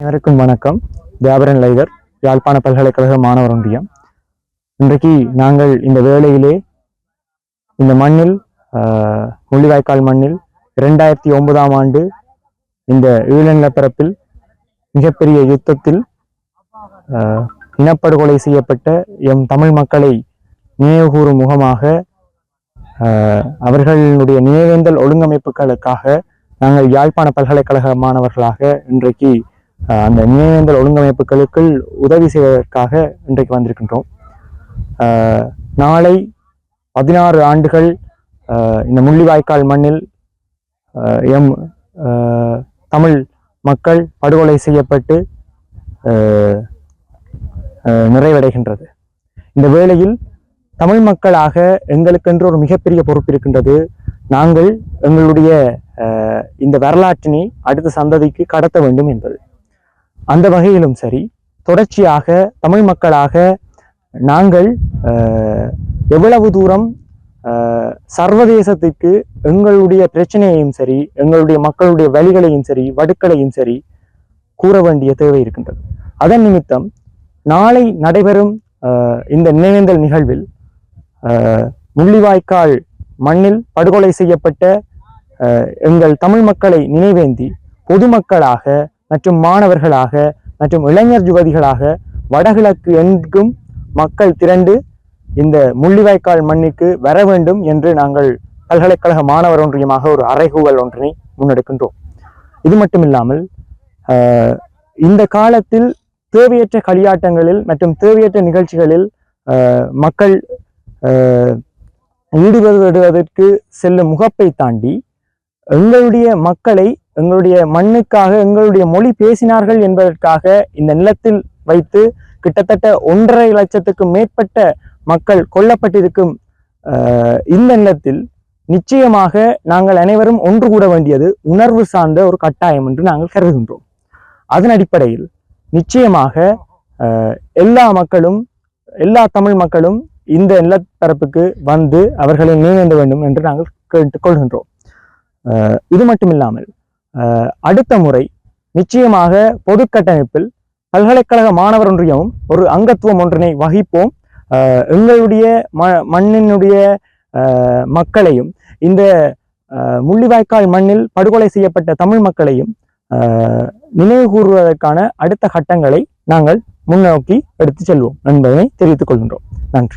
அனைவருக்கும் வணக்கம். வியாபரன் லைவர் யாழ்ப்பாண பல்கலைக்கழக மாணவர் ஒன்றியம். இன்றைக்கு நாங்கள் இந்த வேளையிலே இந்த மண்ணில் ஆஹ், முள்ளிவாய்க்கால் மண்ணில் இரண்டாயிரத்தி ஒன்பதாம் ஆண்டு இந்த ஈழநிலப்பரப்பில் மிகப்பெரிய யுத்தத்தில் ஆஹ், இனப்படுகொலை செய்யப்பட்ட எம் தமிழ் மக்களை நினைவுகூறும் முகமாக ஆஹ், அவர்களுடைய நினைவேந்தல் ஒழுங்கமைப்புகளுக்காக நாங்கள் யாழ்ப்பாண பல்கலைக்கழக மாணவர்களாக இன்றைக்கு அந்த நினைவேந்தல் ஒழுங்கமைப்புகளுக்குள் உதவி செய்வதற்காக இன்றைக்கு வந்திருக்கின்றோம். நாளை பதினாறு ஆண்டுகள் இந்த முள்ளிவாய்க்கால் மண்ணில் எம் தமிழ் மக்கள் படுகொலை செய்யப்பட்டு நிறைவடைகின்றது. இந்த வேளையில் தமிழ் மக்களாக எங்களுக்கென்று ஒரு மிகப்பெரிய பொறுப்பு இருக்கின்றது. நாங்கள் எங்களுடைய இந்த வரலாற்றினை அடுத்த சந்ததிக்கு கடத்த வேண்டும் என்பது. அந்த வகையிலும் சரி தொடர்ச்சியாக தமிழ் மக்களாக நாங்கள் எவ்வளவு தூரம் சர்வதேசத்துக்கு எங்களுடைய பிரச்சனையையும் சரி எங்களுடைய மக்களுடைய வழிகளையும் சரி வடுக்களையும் சரி கூற வேண்டிய தேவை இருக்கின்றது. அதன் நிமித்தம் நாளை நடைபெறும் இந்த நினைவேந்தல் நிகழ்வில் முள்ளிவாய்க்கால் மண்ணில் படுகொலை செய்யப்பட்ட எங்கள் தமிழ் மக்களை நினைவேந்தி பொதுமக்களாக மற்றும் மாணவர்களாக மற்றும் இளைஞர் யுவதிகளாக வடகிழக்கு எங்கும் மக்கள் திரண்டு இந்த முள்ளிவாய்க்கால் மண்ணுக்கு வர வேண்டும் என்று நாங்கள் பல்கலைக்கழக மாணவர் ஒன்றியமாக ஒரு அறைகூவல் ஒன்றினை முன்னெடுக்கின்றோம். இது மட்டுமில்லாமல் இல்லாமல் இந்த காலத்தில் தேவையற்ற களியாட்டங்களில் மற்றும் தேவையற்ற நிகழ்ச்சிகளில் மக்கள் ஈடுபடுவதற்கு செல்லும் முகப்பை தாண்டி எங்களுடைய மக்களை எங்களுடைய மண்ணுக்காக எங்களுடைய மொழி பேசினார்கள் என்பதற்காக இந்த நிலத்தில் வைத்து கிட்டத்தட்ட ஒன்றரை லட்சத்துக்கும் மேற்பட்ட மக்கள் கொல்லப்பட்டிருக்கும் இந்த நிலத்தில் நிச்சயமாக நாங்கள் அனைவரும் ஒன்று கூட வேண்டியது உணர்வு சார்ந்த ஒரு கட்டாயம் என்று நாங்கள் கருதுகின்றோம். அதன் அடிப்படையில் நிச்சயமாக எல்லா மக்களும் எல்லா தமிழ் மக்களும் இந்த நிலப்பரப்புக்கு வந்து அவர்களை நினைவேந்த வேண்டும் என்று நாங்கள் கேட்டுக்கொள்கின்றோம் கொள்கின்றோம். இது மட்டுமில்லாமல் இல்லாமல் அடுத்த முறை நிச்சயமாக பொது கட்டமைப்பில் பல்கலைக்கழக மாணவர் ஒன்றியமும் ஒரு அங்கத்துவம் ஒன்றினை வகிப்போம். எங்களுடைய ம மண்ணினுடைய மக்களையும் இந்த முள்ளிவாய்க்கால் மண்ணில் படுகொலை செய்யப்பட்ட தமிழ் மக்களையும் நினைவுகூறுவதற்கான நினைவு கூறுவதற்கான அடுத்த கட்டங்களை நாங்கள் முன்னோக்கி எடுத்து செல்வோம் என்பதனை தெரிவித்துக் கொள்கின்றோம். நன்றி.